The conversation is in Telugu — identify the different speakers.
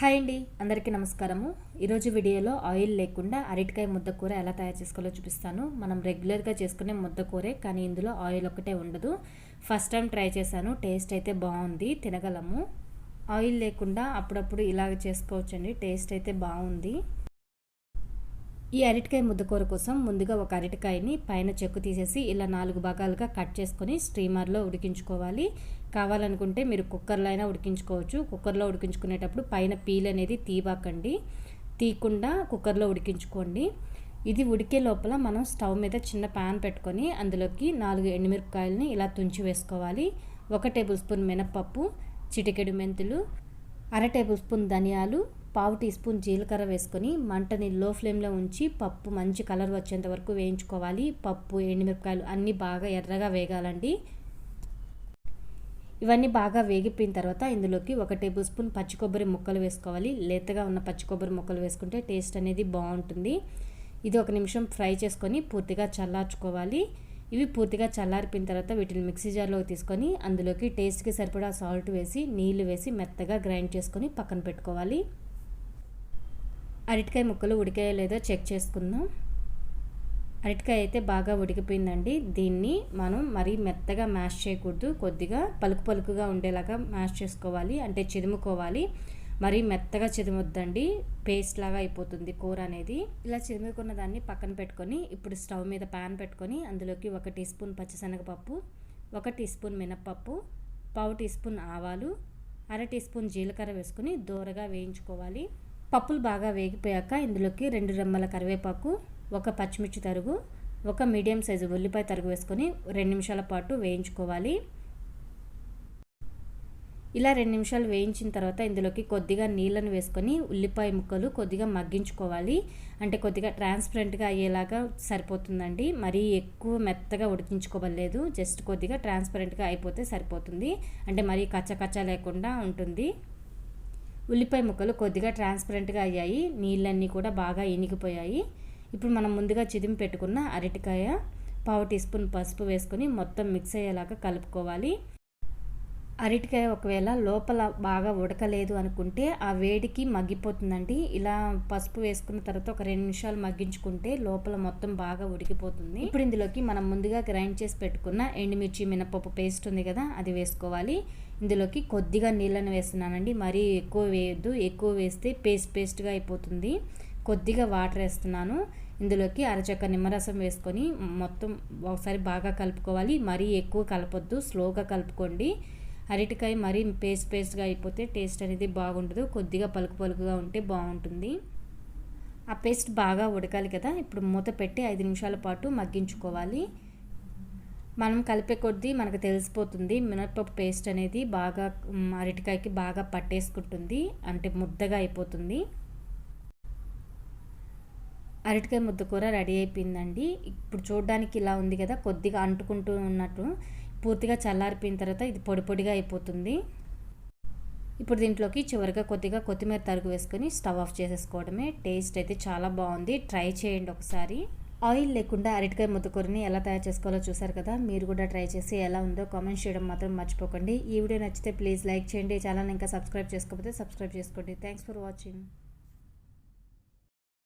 Speaker 1: హాయ్ అండి అందరికీ నమస్కారము. ఈరోజు వీడియోలో ఆయిల్ లేకుండా అరటికాయ ముద్ద కూర ఎలా తయారు చేసుకోవాలో చూపిస్తాను. మనం రెగ్యులర్గా చేసుకునే ముద్దకూరే కానీ ఇందులో ఆయిల్ ఒకటే ఉండదు. ఫస్ట్ టైం ట్రై చేశాను టేస్ట్ అయితే బాగుంది తినగలము. ఆయిల్ లేకుండా అప్పుడప్పుడు ఇలాగ చేసుకోవచ్చండి టేస్ట్ అయితే బాగుంది. ఈ అరటికాయ ముద్దకూర కోసం ముందుగా ఒక అరటికాయని పైన చెక్కు తీసేసి ఇలా నాలుగు భాగాలుగా కట్ చేసుకొని స్టీమర్లో ఉడికించుకోవాలి. కావాలనుకుంటే మీరు కుక్కర్లో అయినా ఉడికించుకోవచ్చు. కుక్కర్లో ఉడికించుకునేటప్పుడు పైన పీల్ అనేది తీబాకండి తీయకుండా కుక్కర్లో ఉడికించుకోండి. ఇది ఉడికే లోపల మనం స్టవ్ మీద చిన్న ప్యాన్ పెట్టుకొని అందులోకి నాలుగు ఎండుమిరపకాయలని ఇలా తుంచి వేసుకోవాలి. ఒక టేబుల్ స్పూన్ మినప్పప్పు చిటికెడు మెంతులు అర టేబుల్ స్పూన్ ధనియాలు పావు టీ స్పూన్ జీలకర్ర వేసుకొని మంటని లో ఫ్లేమ్లో ఉంచి పప్పు మంచి కలర్ వచ్చేంత వరకు వేయించుకోవాలి. పప్పు ఎండుమిరపకాయలు అన్నీ బాగా ఎర్రగా వేగాలండి. ఇవన్నీ బాగా వేగిపోయిన తర్వాత ఇందులోకి ఒక టేబుల్ స్పూన్ పచ్చి కొబ్బరి ముక్కలు వేసుకోవాలి. లేతగా ఉన్న పచ్చి కొబ్బరి ముక్కలు వేసుకుంటే టేస్ట్ అనేది బాగుంటుంది. ఇది ఒక నిమిషం ఫ్రై చేసుకొని పూర్తిగా చల్లార్చుకోవాలి. ఇవి పూర్తిగా చల్లారిపోయిన తర్వాత వీటిని మిక్సీ జార్లోకి తీసుకొని అందులోకి టేస్ట్కి సరిపడా సాల్ట్ వేసి నీళ్ళు వేసి మెత్తగా గ్రైండ్ చేసుకొని పక్కన పెట్టుకోవాలి. అరటికాయ ముక్కలు ఉడికాయో లేదో చెక్ చేసుకుందాం. అరటికాయ అయితే బాగా ఉడికిపోయిందండి. దీన్ని మనం మరీ మెత్తగా మ్యాష్ చేయకూడదు. కొద్దిగా పలుకు పలుకుగా ఉండేలాగా మ్యాష్ చేసుకోవాలి. అంటే చిదుముకోవాలి. మరీ మెత్తగా చిదుమొద్దండి. పేస్ట్ లాగా అయిపోతుంది కూర అనేది. ఇలా చిదుముకున్న దాన్ని పక్కన పెట్టుకొని ఇప్పుడు స్టవ్ మీద ప్యాన్ పెట్టుకొని అందులోకి ఒక టీ స్పూన్ పచ్చిశనగపప్పు ఒక టీ స్పూన్ మినప్పప్పు పావు టీ స్పూన్ ఆవాలు అర టీ స్పూన్ జీలకర్ర వేసుకొని దూరగా వేయించుకోవాలి. పప్పులు బాగా వేగిపోయాక ఇందులోకి రెండు రెమ్మల కరివేపాకు ఒక పచ్చిమిర్చి తరుగు ఒక మీడియం సైజు ఉల్లిపాయ తరుగు వేసుకొని రెండు నిమిషాల పాటు వేయించుకోవాలి. ఇలా రెండు నిమిషాలు వేయించిన తర్వాత ఇందులోకి కొద్దిగా నీళ్ళను వేసుకొని ఉల్లిపాయ ముక్కలు కొద్దిగా మగ్గించుకోవాలి. అంటే కొద్దిగా ట్రాన్స్పరెంట్గా అయ్యేలాగా సరిపోతుందండి. మరీ ఎక్కువ మెత్తగా ఉడికించుకోవలేదు జస్ట్ కొద్దిగా ట్రాన్స్పరెంట్గా అయిపోతే సరిపోతుంది. అంటే మరీ కచ్చ లేకుండా ఉంటుంది. ఉల్లిపాయ ముక్కలు కొద్దిగా ట్రాన్స్పరెంట్గా అయ్యాయి. నీళ్ళన్నీ కూడా బాగా ఇనిగిపోయాయి. ఇప్పుడు మనం ముందుగా చిదిమి పెట్టుకున్న అరటికాయ పావు టీ స్పూన్ పసుపు వేసుకొని మొత్తం మిక్స్ అయ్యేలాగా కలుపుకోవాలి. అరటికాయ ఒకవేళ లోపల బాగా ఉడకలేదు అనుకుంటే ఆ వేడికి మగ్గిపోతుందండి. ఇలా పసుపు వేసుకున్న తర్వాత ఒక రెండు నిమిషాలు మగ్గించుకుంటే లోపల మొత్తం బాగా ఉడికిపోతుంది. ఇప్పుడు ఇందులోకి మనం ముందుగా గ్రైండ్ చేసి పెట్టుకున్న ఎండుమిర్చి మినపప్పు పేస్ట్ ఉంది కదా అది వేసుకోవాలి. ఇందులోకి కొద్దిగా నీళ్ళని వేస్తున్నానండి. మరీ ఎక్కువ వేయద్దు. ఎక్కువ వేస్తే పేస్ట్ పేస్ట్గా అయిపోతుంది. కొద్దిగా వాటర్ వేస్తున్నాను. ఇందులోకి అరచక్క నిమ్మరసం వేసుకొని మొత్తం ఒకసారి బాగా కలుపుకోవాలి. మరీ ఎక్కువ కలపొద్దు. స్లోగా కలుపుకోండి. అరటికాయ మరీ పేస్ట్ పేస్ట్గా అయిపోతే టేస్ట్ అనేది బాగుండదు. కొద్దిగా పలుకు పలుకుగా ఉంటే బాగుంటుంది. ఆ పేస్ట్ బాగా ఉడకాలి కదా ఇప్పుడు మూత పెట్టి ఐదు నిమిషాల పాటు మగ్గించుకోవాలి. మనం కలిపే కొద్దీ మనకు తెలిసిపోతుంది మినప్పప్పు పేస్ట్ అనేది బాగా అరటికాయకి బాగా పట్టేసుకుంటుంది అంటే ముద్దగా అయిపోతుంది. అరటికాయ ముద్ద కూర రెడీ అయిపోయిందండి. ఇప్పుడు చూడడానికి ఇలా ఉంది కదా కొద్దిగా అంటుకుంటూ ఉన్నట్టు. పూర్తిగా చల్లారిపోయిన తర్వాత ఇది పొడి పొడిగా అయిపోతుంది. ఇప్పుడు దీంట్లోకి చివరిగా కొద్దిగా కొత్తిమీర తరుగు వేసుకొని స్టవ్ ఆఫ్ చేసేసుకోవడమే. టేస్ట్ అయితే చాలా బాగుంది. ట్రై చేయండి ఒకసారి. ఆయిల్ లేకుండా అరటికాయ ముద్దకూరని ఎలా తయారు చేసుకోవాలో చూసారు కదా? మీరు కూడా ట్రై చేసి ఎలా ఉందో కామెంట్స్ చేయడం మాత్రం మర్చిపోకండి. ఈ వీడియో నచ్చితే ప్లీజ్ లైక్ చేయండి. ఛానల్ ఇంకా సబ్స్క్రైబ్ చేసుకోకపోతే సబ్స్క్రైబ్ చేసుకోండి. Thanks for watching.